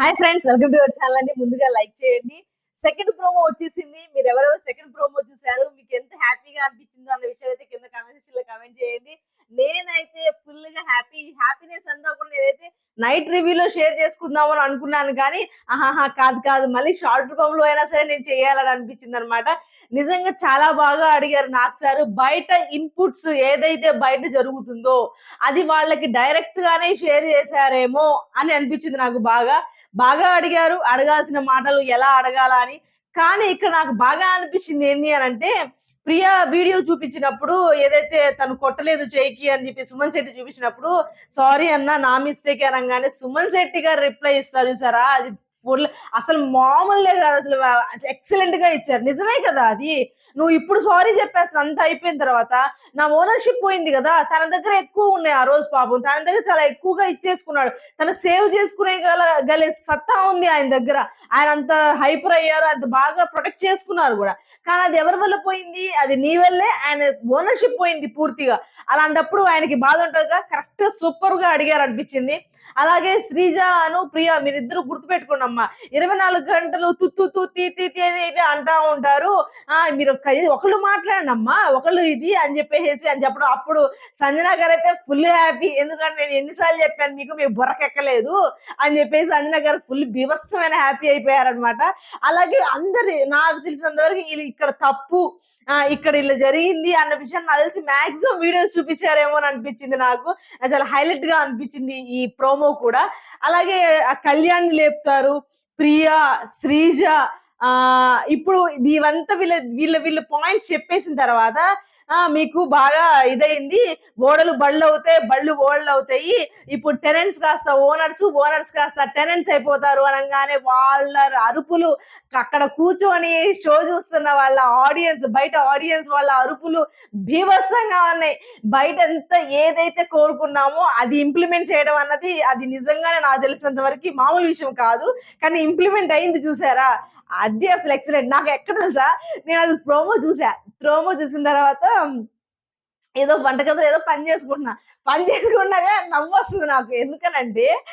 Hi friends welcome to our channel అండి. ముందుగా like చేయండి. సెకండ్ ప్రోమో వచ్చేసింది. మీరు ఎవరెవరు సెకండ్ ప్రోమో చూసారు మీకు ఎంత హ్యాపీగా అనిపించిందో అన్న విషయాలు అయితే కింద కామెంట్ సెక్షన్లో కామెంట్ చేయండి. నేనైతే ఫుల్గా హ్యాపీ హ్యాపీనెస్ అంతా కూడా నేనైతే నైట్ రివ్యూలో షేర్ చేసుకుందాం అని అనుకున్నాను కానీ ఆహాహా కాదు కాదు. మళ్ళీ షార్ట్ రూపంలో అయినా సరే నేను చేయాలని అనిపించింది అనమాట నిజంగా చాలా బాగా అడిగారు నాకు సార్. బయట ఇన్పుట్స్ ఏదైతే బయట జరుగుతుందో అది వాళ్ళకి డైరెక్ట్ గానే షేర్ చేశారేమో అని అనిపించింది నాకు బాగా. బాగా అడిగారు. అడగాల్సిన మాటలు ఎలా అడగాల అని. కానీ ఇక్కడ నాకు బాగా అనిపించింది ఏంటి అని అంటే ప్రియా వీడియో చూపించినప్పుడు ఏదైతే తను కొట్టలేదు చేయికి అని చెప్పి సుమన్ శెట్టి చూపించినప్పుడు సారీ అన్న నా మిస్టేక్ అనగానే సుమన్ శెట్టి గారు రిప్లై ఇస్తారు చూసారా? అది ఫుల్ అసలు మామూలే కాదు అసలు ఎక్సలెంట్గా ఇచ్చారు. నిజమే కదా అది? నువ్వు ఇప్పుడు సారీ చెప్పేస్తాను అంత అయిపోయిన తర్వాత నా ఓనర్షిప్ పోయింది కదా తన దగ్గర ఎక్కువ ఉన్నాయి ఆ రోజు పాపం. తన దగ్గర చాలా ఎక్కువగా ఇచ్చేసుకున్నాడు. తను సేవ్ చేసుకునే గల గలే సత్తా ఉంది ఆయన దగ్గర. ఆయన అంత హైపర్ అయ్యారు అంత బాగా ప్రొటెక్ట్ చేసుకున్నారు కూడా. కానీ అది ఎవరి వల్ల పోయింది? అది నీ వల్లే ఆయన ఓనర్షిప్ పోయింది పూర్తిగా. అలాంటప్పుడు ఆయనకి బాధ ఉంటుందిగా? కరెక్ట్ సూపర్గా అడిగారు అనిపించింది అలాగే శ్రీజ అను ప్రియ మీరిద్దరు గుర్తుపెట్టుకోండమ్మా. ఇరవై నాలుగు గంటలు తుత్తు తుత్తి తీతి అని అయితే అంటా ఉంటారు. ఆ మీరు ఒకళ్ళు మాట్లాడినమ్మా ఒకళ్ళు ఇది అని చెప్పేసి అని చెప్పడం. అప్పుడు సంజన గారు అయితే ఫుల్ హ్యాపీ ఎందుకంటే నేను ఎన్నిసార్లు చెప్పాను మీకు మీకు బుర్రకెక్కలేదు అని చెప్పేసి సంజన గారు ఫుల్ బీభత్సమైన హ్యాపీ అయిపోయారనమాట అలాగే అందరి నాకు తెలిసినంతవరకు వీళ్ళు ఇక్కడ తప్పు ఇక్కడ ఇలా జరిగింది అన్న విషయం నాకు తెలిసి మాక్సిమం వీడియోస్ చూపించారేమో అని అనిపించింది నాకు. అసలు చాలా హైలైట్గా అనిపించింది ఈ ప్రోమో కూడా. అలాగే ఆ కళ్యాణ్ లేపుతారు ప్రియా శ్రీజ ఆ ఇప్పుడు ఇవంతా వీళ్ళ వీళ్ళ వీళ్ళ పాయింట్స్ చెప్పేసిన తర్వాత మీకు బాగా ఇదైంది ఓడలు బళ్ళు అవుతాయి బళ్ళు ఓడలు అవుతాయి ఇప్పుడు టెనెంట్స్ కాస్త ఓనర్స్ ఓనర్స్ కాస్త టెనెంట్స్ అయిపోతారు అనగానే వాళ్ళ అరుపులు అక్కడ కూర్చొని షో చూస్తున్న వాళ్ళ ఆడియన్స్ బయట ఆడియన్స్ వాళ్ళ అరుపులు భీభత్సంగా ఉన్నాయి. బయట ఎంత ఏదైతే కోరుకున్నామో అది ఇంప్లిమెంట్ చేయడం అన్నది అది నిజంగానే నాకు తెలిసినంత వరకు మామూలు విషయం కాదు. కానీ ఇంప్లిమెంట్ అయింది చూసారా? అది అసలు ఎక్సలెంట్ నాకు ఎక్కడ తెలుసా? నేను అది ప్రోమో చూసా. ప్రోమో చూసిన తర్వాత ఏదో వంటగదిలో ఏదో పని చేసుకుంటున్నా. పని చేసుకుంటాగా నవ్వు నాకు. ఎందుకనంటే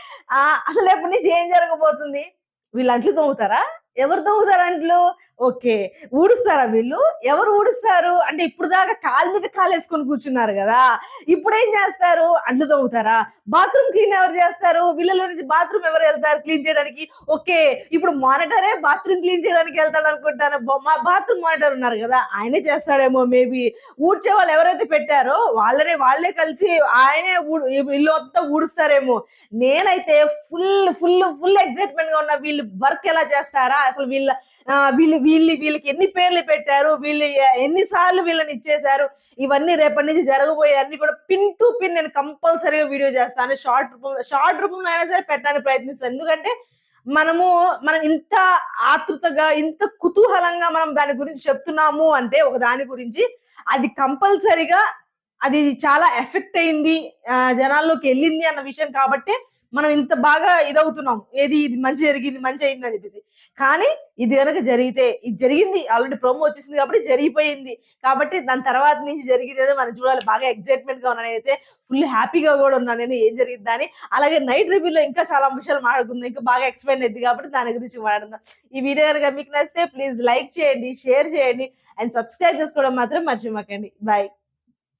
అసలు ఎప్పటి నుంచి ఏం జరగబోతుంది? వీళ్ళు అంట్లు తోముతారా? ఎవరు తోముతారు అంట్లు? ఓకే. ఊడుస్తారా వీళ్ళు? ఎవరు ఊడుస్తారు? అంటే ఇప్పుడు దాకా కాలు మీద కాలు వేసుకొని కూర్చున్నారు కదా. ఇప్పుడు ఏం చేస్తారు? అండ్లు తవ్వుతారా? బాత్రూమ్ క్లీన్ ఎవరు చేస్తారు? వీళ్ళలో నుంచి బాత్రూమ్ ఎవరు వెళ్తారు క్లీన్ చేయడానికి? ఓకే. ఇప్పుడు మానిటరే బాత్రూమ్ క్లీన్ చేయడానికి వెళ్తాడు అనుకుంటాను. బాత్రూమ్ మానిటర్ ఉన్నారు కదా ఆయనే చేస్తాడేమో మేబీ. ఊడ్చే వాళ్ళు ఎవరైతే పెట్టారో వాళ్ళనే వాళ్ళే కలిసి ఆయనే ఊ ఇల్లు అంతా ఊడుస్తారేమో. నేనైతే ఫుల్ ఫుల్ ఫుల్ ఎగ్జైట్మెంట్గా ఉన్న వీళ్ళు వర్క్ ఎలా చేస్తారా? అసలు వీళ్ళ వీళ్ళు వీళ్ళు వీళ్ళకి ఎన్ని పేర్లు పెట్టారు వీళ్ళు ఎన్నిసార్లు వీళ్ళని ఇచ్చేశారు ఇవన్నీ రేపటి నుంచి జరగబోయే అన్ని కూడా పిన్ టు పిన్ నేను కంపల్సరీగా వీడియో చేస్తాను. షార్ట్ రూపంలో షార్ట్ రూపంలో అయినా సరే పెట్టడానికి ప్రయత్నిస్తాను. ఎందుకంటే మనము మనం ఇంత ఆతృతగా ఇంత కుతూహలంగా మనం దాని గురించి చెప్తున్నాము అంటే ఒక దాని గురించి అది కంపల్సరీగా అది చాలా ఎఫెక్ట్ అయింది జనాల్లోకి వెళ్ళింది అన్న విషయం కాబట్టి మనం ఇంత బాగా ఇదవుతున్నాం. ఏది ఇది మంచి జరిగింది మంచి అయింది అని చెప్పేసి. కానీ ఇది కనుక జరిగితే ఇది జరిగింది ఆల్రెడీ ప్రోమో వచ్చేసింది కాబట్టి జరిగిపోయింది. కాబట్టి దాని తర్వాత నుంచి జరిగింది ఏదో మనం చూడాలి. బాగా ఎక్సైట్మెంట్గా ఉన్నాను అయితే ఫుల్ హ్యాపీగా కూడా ఉన్నాను నేను ఏం జరిగింది అని. అలాగే నైట్ రివ్యూలో ఇంకా చాలా విషయాలు మాట్లాడుకుందాం. ఇంకా బాగా ఎక్స్ప్లెయిన్ అయింది కాబట్టి దాని గురించి మాట్లాడుకుందాం. ఈ వీడియో కనుక మీకు నచ్చితే ప్లీజ్ లైక్ చేయండి షేర్ చేయండి. అండ్ సబ్స్క్రైబ్ చేసుకోవడం మాత్రం మర్చిపోకండి. బాయ్